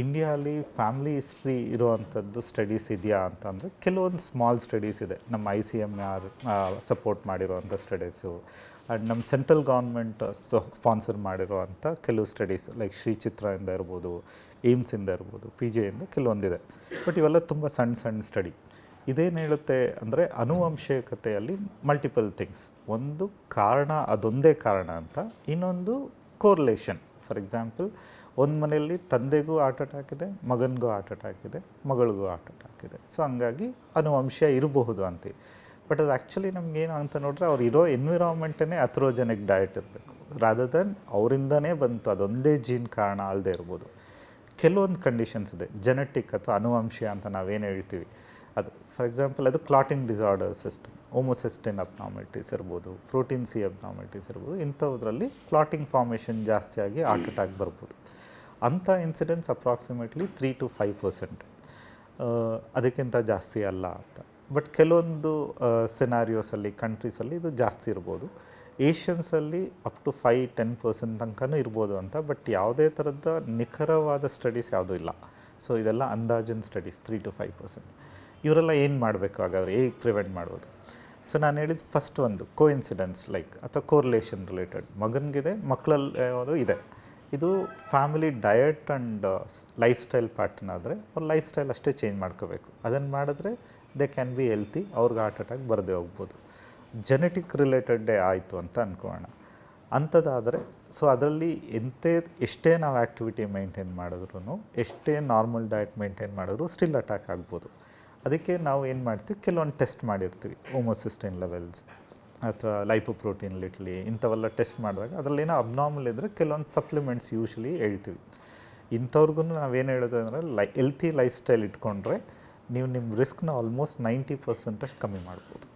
ಇಂಡಿಯಾಲಿ family history ಇರುವಂಥದ್ದು studies ಇದೆಯಾ ಅಂತಂದರೆ ಕೆಲವೊಂದು ಸ್ಮಾಲ್ ಸ್ಟಡೀಸ್ ಇದೆ. ನಮ್ಮ I C M R support ಮಾಡಿರುವಂಥ ಸ್ಟಡೀಸು ಆ್ಯಂಡ್ ನಮ್ಮ ಸೆಂಟ್ರಲ್ ಗೌರ್ಮೆಂಟ್ ಸ್ಪಾನ್ಸರ್ ಮಾಡಿರುವಂಥ ಕೆಲವು ಸ್ಟಡೀಸ್ ಲೈಕ್ ಶ್ರೀ ಚಿತ್ರದಿಂದ ಇರ್ಬೋದು ಏಮ್ಸಿಂದ ಇರ್ಬೋದು ಪಿ ಜಿಯಿಂದ ಕೆಲವೊಂದಿದೆ. ಬಟ್ ಇವೆಲ್ಲ ತುಂಬ ಸಣ್ಣ ಸಣ್ಣ ಸ್ಟಡಿ ಇದೇನು ಹೇಳುತ್ತೆ ಅಂದರೆ ಅನುವಂಶಿಕತೆಯಲ್ಲಿ ಮಲ್ಟಿಪಲ್ ಥಿಂಗ್ಸ್ ಒಂದು ಕಾರಣ ಅದೊಂದೇ ಕಾರಣ ಅಂತ ಇನ್ನೊಂದು ಕೋರ್ಲೇಷನ್ ಫಾರ್ ಎಕ್ಸಾಂಪಲ್ ಒಂದು ಮನೆಯಲ್ಲಿ ತಂದೆಗೂ ಹಾರ್ಟ್ ಅಟ್ಯಾಕ್ ಇದೆ, ಮಗನಿಗೂ ಹಾರ್ಟ್ ಅಟ್ಯಾಕ್ ಇದೆ, ಮಗಳಿಗೂ ಹಾರ್ಟ್ ಅಟ್ಯಾಕ್ ಇದೆ. ಸೊ ಹಂಗಾಗಿ ಅನುವಂಶ ಇರಬಹುದು ಅಂತೀವಿ. ಬಟ್ ಅದು ಆ್ಯಕ್ಚುಲಿ ನಮಗೇನು ಅಂತ ನೋಡಿದ್ರೆ ಅವ್ರು ಇರೋ ಎನ್ವಿರಾನ್ಮೆಂಟೇ ಅಥ್ರೋಜೆನಿಕ್ ಡಯಟ್ ಇರಬೇಕು. ರಾದರ್ ದೆನ್ ಅವರಿಂದನೇ ಬಂತು, ಅದೊಂದೇ ಜೀನ್ ಕಾರಣ ಅಲ್ಲದೆ ಇರ್ಬೋದು. ಕೆಲವೊಂದು ಕಂಡೀಷನ್ಸ್ ಇದೆ ಜೆನೆಟಿಕ್ ಅಥವಾ ಅನುವಂಶ ಅಂತ ನಾವೇನು ಹೇಳ್ತೀವಿ. ಅದು ಫಾರ್ ಎಕ್ಸಾಂಪಲ್ ಅದು clotting disorder system homocysteine abnormalities ಇರ್ಬೋದು ಪ್ರೋಟೀನ್ ಸಿ ಅಬ್ನಾಮಿಟೀಸ್ ಇರ್ಬೋದು ಇಂಥವುದರಲ್ಲಿ ಕ್ಲಾಟಿಂಗ್ ಫಾರ್ಮೇಷನ್ ಜಾಸ್ತಿಯಾಗಿ ಹಾರ್ಟ್ ಅಟ್ಯಾಕ್ ಬರ್ಬೋದು. ಅಂಥ incidence approximately three to five percent ಅದಕ್ಕಿಂತ ಜಾಸ್ತಿ ಅಲ್ಲ ಅಂತ. ಬಟ್ ಕೆಲವೊಂದು ಸಿನಾರಿಯೋಸಲ್ಲಿ ಕಂಟ್ರೀಸಲ್ಲಿ ಇದು ಜಾಸ್ತಿ ಇರ್ಬೋದು. ಏಷ್ಯನ್ಸಲ್ಲಿ up to five ten percent ತನಕನೂ ಇರ್ಬೋದು ಅಂತ ಬಟ್ ಯಾವುದೇ ಥರದ ನಿಖರವಾದ ಸ್ಟಡೀಸ್ ಯಾವುದೂ ಇಲ್ಲ. ಸೊ ಇದೆಲ್ಲ ಅಂದಾಜಿನ studies three to five percent ಇವರೆಲ್ಲ ಏನು ಮಾಡಬೇಕು ಹಾಗಾದರೆ? ಹೇಗೆ ಪ್ರಿವೆಂಟ್ ಮಾಡ್ಬೋದು? ಸೊ ನಾನು ಹೇಳಿದ ಫಸ್ಟ್ ಒಂದು ಕೋ ಇನ್ಸಿಡೆನ್ಸ್ ಲೈಕ್ ಅಥವಾ ಕೋರಿಲೇಷನ್ ರಿಲೇಟೆಡ್ ಮಗನಿಗಿದೆ ಮಕ್ಕಳಲ್ಲಿ ಅದು ಇದೆ. ಇದು family diet and lifestyle pattern ಆದರೆ ಅವ್ರ ಲೈಫ್ ಸ್ಟೈಲ್ ಅಷ್ಟೇ ಚೇಂಜ್ ಮಾಡ್ಕೋಬೇಕು. ಅದನ್ನು ಮಾಡಿದ್ರೆ ದೇ ಕ್ಯಾನ್ ಬಿ ಹೆಲ್ತಿ ಅವ್ರಿಗೆ ಹಾರ್ಟ್ ಅಟ್ಯಾಕ್ ಬರದೇ ಹೋಗ್ಬೋದು. ಜೆನೆಟಿಕ್ ರಿಲೇಟೆಡ್ಡೇ ಆಯಿತು ಅಂತ ಅಂದ್ಕೊಳ್ಳೋಣ ಅಂಥದ್ದಾದರೆ ಸೊ ಅದರಲ್ಲಿ ಎಂತೆ, ಎಷ್ಟೇ ನಾವು ಆ್ಯಕ್ಟಿವಿಟಿ ಮೇಂಟೈನ್ ಮಾಡಿದ್ರು ಎಷ್ಟೇ ನಾರ್ಮಲ್ ಡಯಟ್ ಮೇಂಟೈನ್ ಮಾಡಿದ್ರು ಸ್ಟಿಲ್ ಅಟ್ಯಾಕ್ ಆಗ್ಬೋದು. ಅದಕ್ಕೆ ನಾವು ಏನು ಮಾಡ್ತೀವಿ? ಕೆಲವೊಂದು ಟೆಸ್ಟ್ ಮಾಡಿರ್ತೀವಿ. ಹೋಮೋಸಿಸ್ಟೈನ್ ಲೆವೆಲ್ಸ್ ಅಥವಾ ಲೈಪೋಪ್ರೋಟೀನ್ ಲಿಟ್ಲಿ ಇಂಥವೆಲ್ಲ ಟೆಸ್ಟ್ ಮಾಡಿದಾಗ ಅದರಲ್ಲಿ ಏನೋ ಅಬ್ನಾರ್ಮಲ್ ಇದ್ದರೆ ಕೆಲವೊಂದು ಸಪ್ಲಿಮೆಂಟ್ಸ್ ಯೂಶ್ವಲಿ ಹೇಳ್ತೀವಿ. ಇಂಥವ್ರಿಗೂ ನಾವೇನು ಹೇಳೋದು ಅಂದರೆ ಲೈ ಹೆಲ್ತಿ ಲೈಫ್ ಸ್ಟೈಲ್ ಇಟ್ಕೊಂಡ್ರೆ ನೀವು ನಿಮ್ಮ ರಿಸ್ಕ್ನ ಆಲ್ಮೋಸ್ಟ್ ನೈಂಟಿ ಪರ್ಸೆಂಟಷ್ಟು ಕಮ್ಮಿ ಮಾಡ್ಬೋದು.